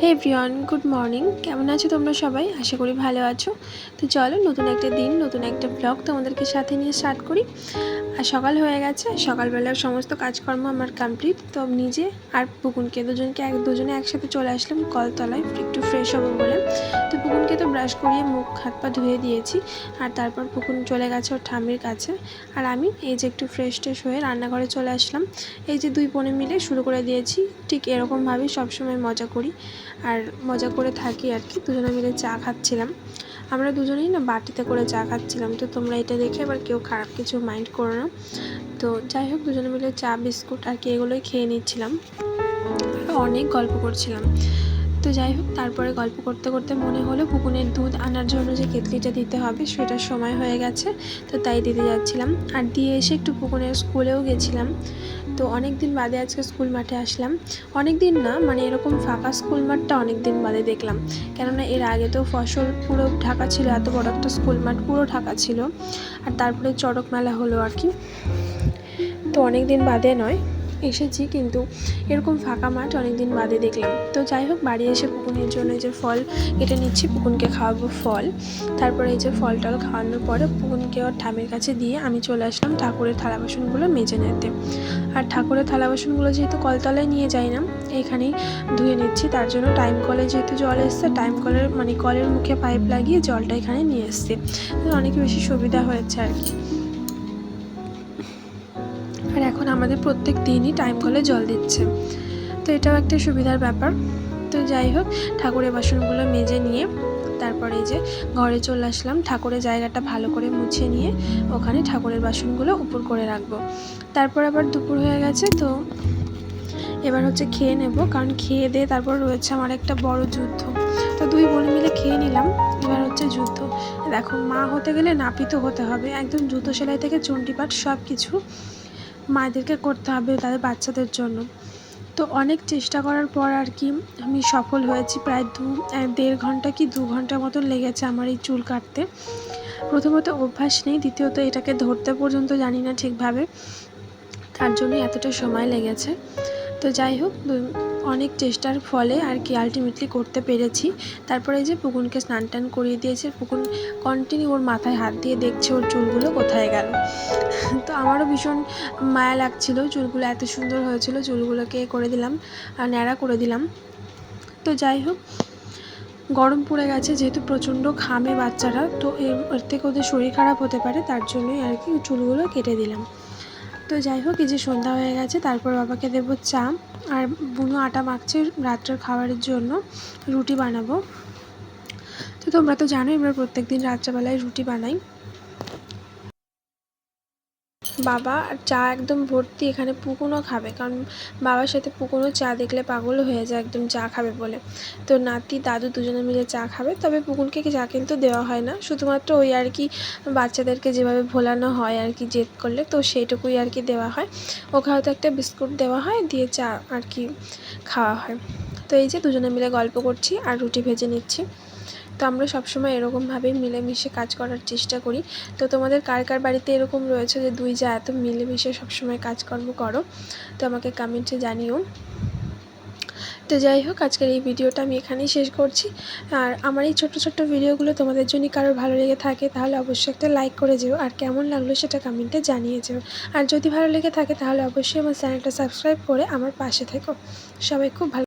হে everyone good morning কেমন আছো তোমরা সবাই? আশা করি ভালো আছো। তো চলো, নতুন একটা দিন, নতুন একটা ব্লগ তোমাদেরকে সাথে নিয়ে স্টার্ট করি। আর সকাল হয়ে গেছে, সকালবেলার সমস্ত কাজকর্ম আমার কমপ্লিট তো নিজে আর পুকুনকে দুজনকে এক দুজনে একসাথে চলে আসলাম কলতলায়, একটু ফ্রেশ হব বলে। তো পুকুনকে তো ব্রাশ করিয়ে মুখ, হাত পা ধুয়ে দিয়েছি। আর তারপর পুকুন চলে গেছে ওর ঠাম্মির কাছে। আর আমি এই যে একটু ফ্রেশ ট্রেশ হয়ে রান্নাঘরে চলে আসলাম। এই যে দুই বোনে মিলে শুরু করে দিয়েছি। ঠিক এরকমভাবেই সবসময় মজা করি। আর মজা করে থাকি আর কি। দুজনে মিলে চা খাচ্ছিলাম। আমরা দুজনেই না বাটিতে করে চা খাচ্ছিলাম। তো তোমরা এটা দেখে আবার কেউ খারাপ কিছু মাইন্ড করো না। তো যাই হোক, দুজনে মিলে চা, বিস্কুট আর কি এগুলোই খেয়ে নিচ্ছিলাম। অনেক গল্প করছিলাম। তো যাই হোক, তারপরে গল্প করতে করতে মনে হলো পুকুনের দুধ আনার জন্য যে কেতলিটা দিতে হবে সেটার সময় হয়ে গেছে, তো তাই দিতে যাচ্ছিলাম। আর দিয়ে এসে একটু পুকুনের স্কুলেও গেছিলাম। তো অনেক দিন বাদে আজকে স্কুল মাঠে আসলাম। অনেক দিন না মানে এরকম ফাঁকা স্কুল মাঠটা অনেক দিন বাদে দেখলাম। কেননা এর আগে তো ফসল পুরো ঢাকা ছিল, এত বড় একটা স্কুল মাঠ পুরো ঢাকা ছিল। আর তারপরে চড়ক মেলা হলো আর কি। তো অনেক দিন বাদে নয় এসেছি কিন্তু এরকম ফাঁকা মাঠ অনেক দিন বাদে দেখলাম। তো যাই হোক, বাড়ি এসে পুকুনের জন্য এই যে ফল কেটে নিচ্ছি পুকুনকে খাওয়াবো ফল। তারপরে এই যে ফল টল খাওয়ানোর পরে পুকুনকে ওর ঠামের কাছে দিয়ে আমি চলে আসলাম ঠাকুরের থালা বাসনগুলো মেজে নিতে। আর ঠাকুরের থালা বাসনগুলো যেহেতু কলতলায় নিয়ে যাই না এইখানেই ধুয়ে নিচ্ছি। তার জন্য টাইম কলে যেহেতু জল এসছে, টাইম কলের মানে কলের মুখে পাইপ লাগিয়ে জলটা এখানে নিয়ে এসছে। অনেক বেশি সুবিধা হয়েছে আর কি। আর এখন আমাদের প্রত্যেক দিনই টাইম কলে জল দিচ্ছে। তো এটাও একটা সুবিধার ব্যাপার। তো যাই হোক, ঠাকুরের বাসনগুলো মেজে নিয়ে তারপরে যে ঘরে চলে আসলাম। ঠাকুরের জায়গাটা ভালো করে মুছে নিয়ে ওখানে ঠাকুরের বাসনগুলো উপর করে রাখব। তারপর আবার দুপুর হয়ে গেছে, তো এবার হচ্ছে খেয়ে নেব। কারণ খেয়ে দিয়ে তারপর রয়েছে আমার একটা বড় যুদ্ধ। তো দুই বোন মিলে খেয়ে নিলাম। এবার হচ্ছে যুদ্ধ। দেখো, মা হতে গেলে নাপিত হতে হবে। একদম জুতো সেলাই থেকে চণ্ডীপাঠ সব কিছু মায়েদেরকে করতে হবে তাদের বাচ্চাদের জন্য। তো অনেক চেষ্টা করার পর আর কি আমি সফল হয়েছি। প্রায় দু দেড় ঘণ্টা কি দু ঘণ্টার মতন লেগেছে আমার এই চুল কাটতে। প্রথমত অভ্যাস নেই, দ্বিতীয়ত এটাকে ধরতে পর্যন্ত জানি না ঠিকভাবে। তার জন্য এতটা সময় লেগেছে। তো যাই হোক অনেক চেষ্টার ফলে আর কি আলটিমেটলি করতে পেরেছি। তারপরে যে পুকুনকে স্নান টান করিয়ে দিয়েছে, পুকুন কন্টিনিউ ওর মাথায় হাত দিয়ে দেখছে ওর চুলগুলো কোথায় গেল। তো আমারও ভীষণ মায়া লাগছিল, চুলগুলো এত সুন্দর হয়েছিল, চুলগুলোকে করে দিলাম, আর ন্যাড়া করে দিলাম। তো যাই হোক, গরম পড়ে গেছে, যেহেতু প্রচণ্ড ঘামে বাচ্চারা, তো এর থেকে ওদের শরীর খারাপ হতে পারে, তার জন্যই আর কি চুলগুলো কেটে দিলাম। তো যাই হোক, এই যে সন্ধ্যা হয়ে গেছে, তারপর বাবাকে দেবো চা আর বুনো আটা মাখছে রাত্রের খাবারের জন্য, রুটি বানাবো। তো তোমরা তো জানোই, আমরা প্রত্যেক দিন রাত্রেবেলায় রুটি বানাই। বাবা চা একদম ভর্তি, এখানে পুকুনও খাবে। কারণ বাবার সাথে পুকুনও চা দেখলে পাগল হয়ে যায়, একদম চা খাবে বলে। তো নাতি, দাদু দুজনে মিলে চা খাবে, তবে পুকুনকে চা কিন্তু দেওয়া হয় না। শুধুমাত্র ওই আর কি বাচ্চাদেরকে যেভাবে ভোলানো হয় আর কি জেদ করলে, তো সেইটুকুই আর কি দেওয়া হয়। ওকে হয়তো একটা বিস্কুট দেওয়া হয়, দিয়ে চা আর কি খাওয়া হয়। তো এই যে দুজনে মিলে গল্প করছি আর রুটি ভেজে নিচ্ছি। তো আমরা সবসময় এরকমভাবেই মিলেমিশে কাজ করার চেষ্টা করি। তো তোমাদের কার কার বাড়িতে এরকম রয়েছে যে, দুই যা এত মিলেমিশে সবসময় কাজকর্ম করো? তো আমাকে কমেন্টে জানিও। তো যাই হোক, আজকের এই ভিডিওটা আমি এখানেই শেষ করছি। আর আমার এই ছোট্ট ছোট্ট ভিডিওগুলো তোমাদের জন্য কারোর ভালো লেগে থাকে, তাহলে অবশ্যই একটা লাইক করে যেও। আর কেমন লাগল সেটা কমেন্টে জানিয়ে যেও। আর যদি ভালো লেগে থাকে, তাহলে অবশ্যই আমার চ্যানেলটা সাবস্ক্রাইব করে আমার পাশে থেকো। সবাই খুব ভালো